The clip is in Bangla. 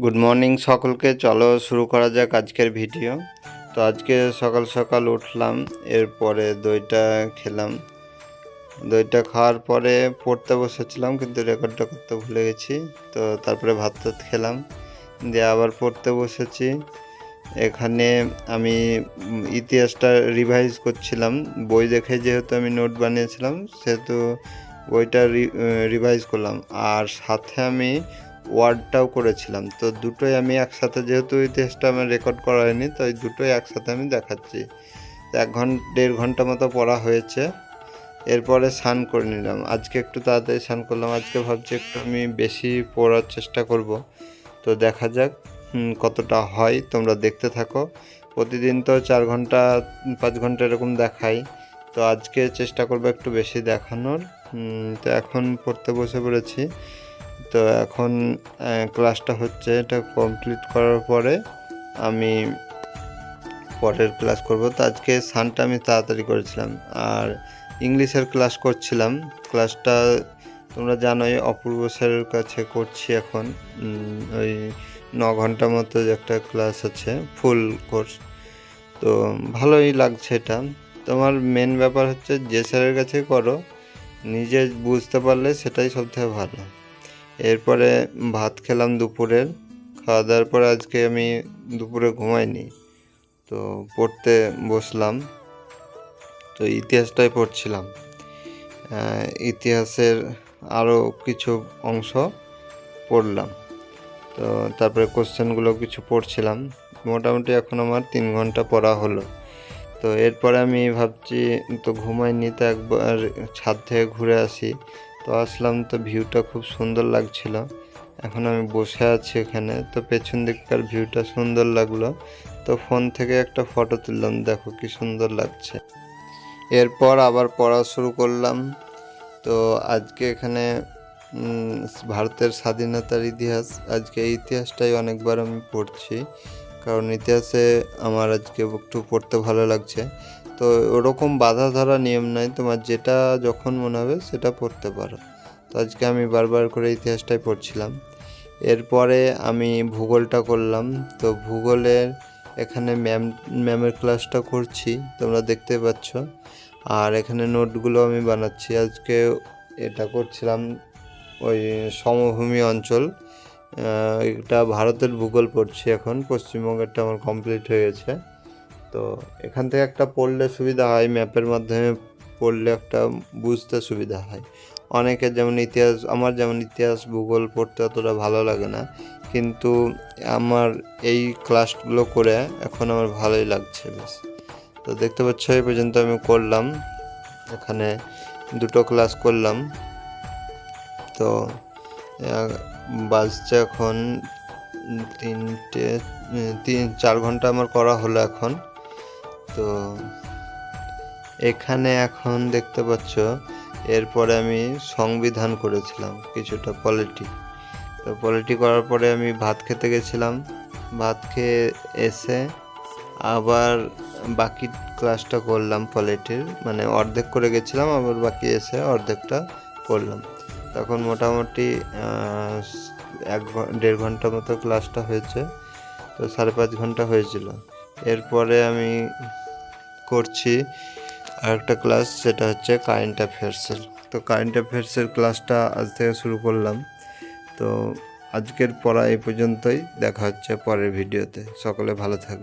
গুড মর্নিং সকলকে। চলো শুরু করা যাক আজকের ভিডিও তো আজকে সকাল সকাল উঠলাম, এরপরে দইটা খেলাম। দইটা খাওয়ার পরে পড়তে বসেছিলাম, কিন্তু রেকর্ডটা করতে ভুলে গেছি। তো তারপরে ভাত টাত খেলাম, দিয়ে আবার পড়তে বসেছি। এখানে আমি ইতিহাসটা রিভাইজ করছিলাম। বই দেখে যেহেতু আমি নোট বানিয়েছিলাম, সেহেতু বইটা রিভাইজ করলাম। আর সাথে আমি ওয়ার্ডটাও করেছিলাম। তো দুটোই আমি একসাথে, যেহেতু ইতিহাসটা আমার রেকর্ড করা হয়নি, তো এই দুটোই একসাথে আমি দেখাচ্ছি। এক ঘণ্টা দেড় ঘণ্টা মতো পড়া হয়েছে। এরপরে স্নান করে নিলাম। আজকে একটু তাড়াতাড়ি স্নান করলাম। আজকে ভাবছি একটু আমি বেশি পড়ার চেষ্টা করব। তো দেখা যাক কতটা হয়। তোমরা দেখতে থাকো। প্রতিদিন তো চার ঘণ্টা, পাঁচ ঘণ্টা এরকম দেখাই। তো আজকে চেষ্টা করব একটু বেশি দেখানোর। তো এখন পড়তে বসে পড়েছি। তো এখন ক্লাসটা হচ্ছে এটা কমপ্লিট করার পরে আমি পরের ক্লাস করব। তো আজকে সানটা আমি তাড়াতাড়ি করেছিলাম। আর ইংলিশের ক্লাস করছিলাম। ক্লাসটা তোমরা জানোই অপূর্ব স্যারের কাছে করছি এখন। ওই ন ঘণ্টা মতো একটা ক্লাস আছে ফুল কোর্স তো ভালোই লাগছে এটা। তোমার মেন ব্যাপার হচ্ছে যে স্যারের কাছে করো, নিজে বুঝতে পারলে সেটাই সবথেকে ভালো। এরপরে ভাত খেলাম দুপুরের, খাওয়া দাওয়ার পরে আজকে আমি দুপুরে ঘুমাইনি, তো পড়তে বসলাম, তো ইতিহাসটাই পড়ছিলাম। ইতিহাসের আরও কিছু অংশ পড়লাম, তো তারপরে কোশ্চেনগুলো কিছু পড়ছিলাম, মোটামুটি এখন আমার তিন ঘণ্টা পড়া হলো, তো এরপরে আমি ভাবছি তো ঘুমাইনি তো একবার ছাদ থেকে ঘুরে আসি তো আসলাম, তো ভিউটা খুব সুন্দর লাগছিল। এখন আমি বসে আছি এখানে, তো পেছন দিককার ভিউটা সুন্দর লাগল। তো ফোন থেকে একটা ফটো তুললাম, দেখো কি সুন্দর লাগছে। এরপর আবার পড়া শুরু করলাম। তো আজকে এখানে ভারতের স্বাধীনতার ইতিহাস, আজকে এই ইতিহাসটাই অনেকবার আমি পড়ছি। কারণ ইতিহাসে আমার আজকে একটু পড়তে ভালো লাগছে। তো ওরকম বাধা ধরা নিয়ম নাই, তোমার যেটা যখন মনে হবে সেটা পড়তে পারো। তো আজকে আমি বারবার করে ইতিহাসটাই পড়ছিলাম। এরপরে আমি ভূগোলটা করলাম। তো ভূগোলের এখানে ম্যাম, ম্যামের ক্লাসটা করছি, তোমরা দেখতে পাচ্ছ। আর এখানে নোটগুলো আমি বানাচ্ছি। আজকে এটা করছিলাম ওই সমভূমি অঞ্চল। এটা ভারতের ভূগোল পড়ছি এখন, পশ্চিমবঙ্গেরটা আমার কমপ্লিট হয়ে গেছে। তো এখান থেকে একটা পড়লে সুবিধা হয়, ম্যাপের মাধ্যমে পড়লে একটা বুঝতে সুবিধা হয়। অনেকের যেমন ইতিহাস, আমার যেমন ইতিহাস, ভূগোল পড়তে অতটা ভালো লাগে না, কিন্তু আমার এই ক্লাসগুলো করে এখন আমার ভালোই লাগছে বেশ। তো দেখতে পাচ্ছ, এই পর্যন্ত আমি করলাম, এখানে দুটো ক্লাস করলাম। তো বাজছে এখন তিনটে, তিন, চার ঘণ্টা আমার করা হলো এখন। তো এখানে এখন দেখতে পাচ্ছ, এরপরে আমি সংবিধান করেছিলাম কিছুটা পলিটি তো পলিটি করার পরে আমি ভাত খেতে গেছিলাম। ভাত খেয়ে এসে আবার বাকি ক্লাসটা করলাম পলিটির মানে অর্ধেক করে গেছিলাম, আবার বাকি এসে অর্ধেকটা করলাম। তখন মোটামুটি এক দেড় ঘণ্টা মতো ক্লাসটা হয়েছে, তো সাড়ে পাঁচ ঘণ্টা হয়েছিল। এরপরে আমি করছি। আরেকটা ক্লাস সেটা হচ্ছে কারেন্ট অ্যাফেয়ার্সের তো কারেন্ট অ্যাফেয়ার্সের ক্লাসটা আজ থেকে শুরু করলাম। তো আজকের পড়া এই পর্যন্তই। দেখা হচ্ছে পরের ভিডিওতে সকলে ভালো থাকবে